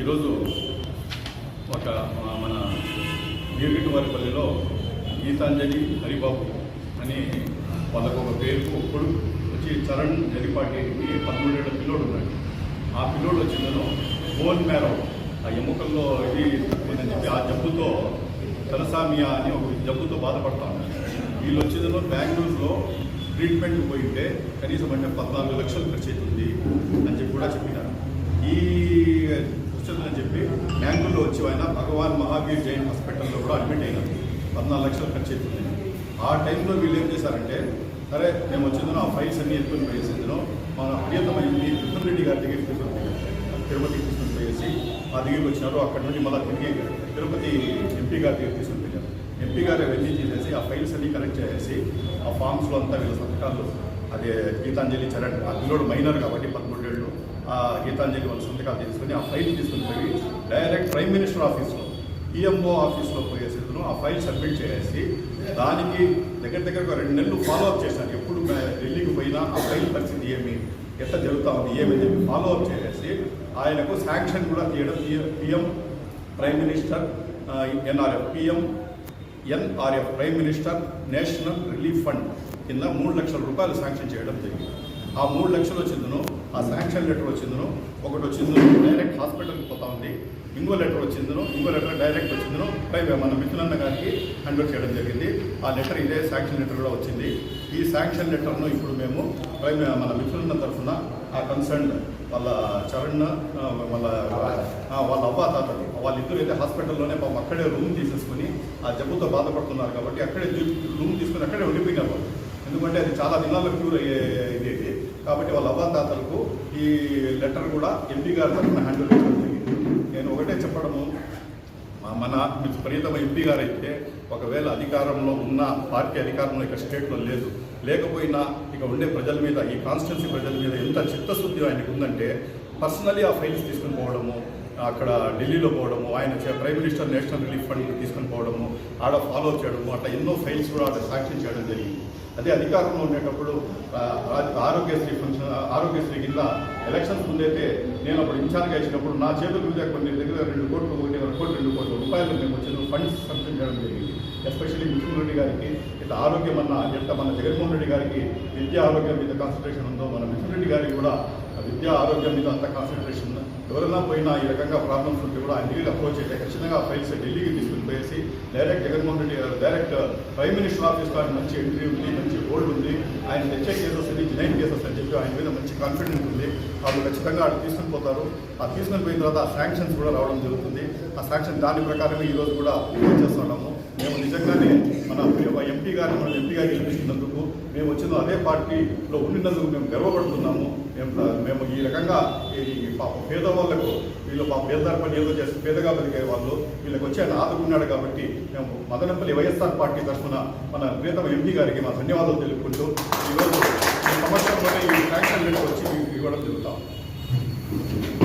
ఈరోజు ఒక మన మన వీరగిటివారిపల్లిలో గీతాంజలి హరిబాబు అని వాళ్ళకు ఒక పేరు ఒప్పుడు వచ్చి చరణ్ జరిపాటికి పదమూడేళ్ళ పిల్లోడు ఉన్నాడు. ఆ పిల్లోడు వచ్చిందను బోన్ మేరో ఆ ఎముకల్లో ఇది ఉందని చెప్పి ఆ జబ్బుతో తెలసామియా అని ఒక జబ్బుతో బాధపడతా ఉన్నాడు. వీళ్ళు వచ్చిందను బెంగళూరులో ట్రీట్మెంట్ పోయింటే కనీసం అంటే పద్నాలుగు లక్షలు ఖర్చు అవుతుంది అని చెప్పి కూడా చెప్పినారు. ఈ కూర్చోదని చెప్పి బ్యాంకుల్లో వచ్చి ఆయన భగవాన్ మహావీర్ జైన్ హాస్పిటల్లో కూడా అడ్మిట్ అయినారు. పద్నాలుగు లక్షలు ఖర్చు అవుతుంది. ఆ టైంలో వీళ్ళు ఏం చేశారంటే సరే మేము వచ్చిందో ఆ ఫైల్స్ అన్ని ఎత్తుకొని పోయేసిందో మన ప్రియతమైంది కృష్ణ రెడ్డి గారి దగ్గరికి తీసుకొని తిరుపతి తీసుకుని పోయేసి ఆ దగ్గరికి వచ్చినారు. అక్కడ నుండి మళ్ళీ తిరిగి తిరుపతి ఎంపీ గారి దగ్గరికి తీసుకుని పోయారు ఎంపీ గారు అవన్నీ చేసేసి ఆ ఫైల్స్ అన్ని కలెక్ట్ చేసేసి ఆ ఫామ్స్లో అంతా వీళ్ళ సంతకాలు అదే గీతాంజలి చరణ్ ఆ పిల్లోడు మైనర్ కాబట్టి పదమూడేళ్ళు ఆ గీతాంజలి వాళ్ళ సంతకాలు తీసుకొని ఆ ఫైల్ తీసుకుని పోయి డైరెక్ట్ ప్రైమ్ మినిస్టర్ ఆఫీస్లో ఈఎంఓ ఆఫీస్లో పోయేసి ఆ ఫైల్ సబ్మిట్ చేసేసి దానికి దగ్గర దగ్గర ఒక రెండు నెలలు ఫాలో అప్ చేశాను ఎప్పుడు ఢిల్లీకి పోయినా ఆ ఫైల్ పరిస్థితి ఏమి ఎట్లా జరుగుతా ఉంది ఏమని చెప్పి ఫాలో అప్ చేసేసి ఆయనకు శాంక్షన్ కూడా తీయడం PM prime minister NRF PM NRF prime minister national relief fund కింద మూడు లక్షల రూపాయలు శాంక్షన్ చేయడం జరిగింది. ఆ మూడు లక్షలు వచ్చిందను ఆ శాంక్షన్ లెటర్ వచ్చిందను ఒకటి వచ్చిందను డైరెక్ట్ హాస్పిటల్కి పోతా ఉంది. ఇంకో లెటర్ వచ్చిందను ఇంకో లెటర్ డైరెక్ట్ వచ్చిందను. పై మన మిథునన్న గారికి హ్యాండ్ చేయడం జరిగింది. ఆ లెటర్ ఇదే శాంక్షన్ లెటర్ కూడా వచ్చింది. ఈ శాంక్షన్ లెటర్ను ఇప్పుడు మేము పై మన మిథునన్న తరఫున ఆ కన్సర్న్ వాళ్ళ చరణ్ వాళ్ళ వాళ్ళ అవ్వ తాతలు వాళ్ళిద్దరు అయితే హాస్పిటల్లోనే పాపం అక్కడే రూమ్ తీసేసుకుని ఆ జబ్బుతో బాధపడుతున్నారు కాబట్టి అక్కడే రూమ్ తీసుకుని అక్కడే ఉండిపోయినారు వాళ్ళు. ఎందుకంటే అది చాలా దినాల్లో క్యూర్ అయ్యే ఇది కాబట్టి వాళ్ళ అవ్వ తాతలకు ఈ లెటర్ కూడా ఎంపీ గారి తరఫున హ్యాండిల్ చేయడం జరిగింది. నేను ఒకటే చెప్పడము. మన ప్రియతమ ఎంపీ గారు అయితే ఒకవేళ అధికారంలో ఉన్న పార్టీ అధికారంలో ఇక స్టేట్లో లేదు. లేకపోయినా ఇక ఉండే ప్రజల మీద ఈ కాన్స్టిట్యున్సీ ప్రజల మీద ఎంత చిత్తశుద్ధి ఆయనకు ఉందంటే పర్సనలీ ఆ ఫైల్స్ తీసుకుని పోవడము అక్కడ ఢిల్లీలో పోవడము ఆయన prime minister national relief fund తీసుకొని పోవడము ఆడ ఫాలో చేయడము అట్లా ఎన్నో ఫైల్స్ కూడా ఆడ సాక్ష్యం చేయడం జరిగింది. అదే అధికారంలో ఉండేటప్పుడు ఆరోగ్యశ్రీ ఫంక్షన్ ఆరోగ్యశ్రీ కింద ఎలక్షన్స్ ముందైతే నేను అప్పుడు ఇన్ఛార్జ్గా ఇచ్చినప్పుడు నా చేతుల మీద కొన్ని దగ్గర రెండు కోట్లు ఒకటి కోట్లు రెండు కోట్ల రూపాయలు మేము వచ్చిన ఫండ్స్ సంక్షన్ చేయడం జరిగింది. ఎస్పెషల్లీ మిథున్ రెడ్డి గారికి ఇట్లా ఆరోగ్యం అన్న ఎంత మన జగన్మోహన్ రెడ్డి గారికి విద్యా ఆరోగ్యం మీద కాన్సన్ట్రేషన్ ఉందో మన మిథున్ రెడ్డి గారికి కూడా విద్యా ఆరోగ్యం మీద అంత కాన్సన్ట్రేషన్ ఎవరైనా పోయినా ఈ రకంగా ప్రాబ్లమ్స్ ఉంటే కూడా ఆయన దగ్గర అప్రోచ్ అయితే ఖచ్చితంగా ఫైల్స్ ఢిల్లీకి తీసుకుని పోయేసి డైరెక్ట్ జగన్మోహన్ రెడ్డి గారు డైరెక్ట్ ప్రైమ్ మినిస్టర్ ఆఫీస్ ఆయన మంచి ఎంట్రీ ఉంది మంచి హోల్డ్ ఉంది. ఆయన తెచ్చే కేసెస్ ఇది జనైన్ కేసెస్ అని చెప్పి ఆయన మీద మంచి కాన్ఫిడెన్స్ ఉంది. వాళ్ళు ఖచ్చితంగా అక్కడ తీసుకుని పోతారు ఆ తీసుకుని పోయిన తర్వాత శాంక్షన్స్ కూడా రావడం జరుగుతుంది. ఆ శాంక్షన్ దాని ప్రకారమే ఈరోజు కూడా చేస్తున్నాము మేము నిజంగానే మన ఎంపీ గారిని మన ఎంపీ గారిని గెలిపించినందుకు మేము వచ్చిన అదే పార్టీలో ఉండినందుకు మేము గర్వపడుతున్నాము. మేము మేము ఈ రకంగా ఈ పాప పేదవాళ్ళకు వీళ్ళు పాప పేదదారి పని ఏదో చేసి పేదగా బతికే వాళ్ళు వీళ్ళకి వచ్చి ఆయన ఆదుకున్నాడు కాబట్టి మేము మదనపల్లి వైఎస్ఆర్ పార్టీ తరఫున మన ప్రియతమ ఎంపీ గారికి మా ధన్యవాదాలు తెలుపుకుంటూ ఈరోజు ఈ సంవత్సరంలోనే ఈ శాంక్షన్ వచ్చి ఇవ్వడం జరుగుతాం. Thank you.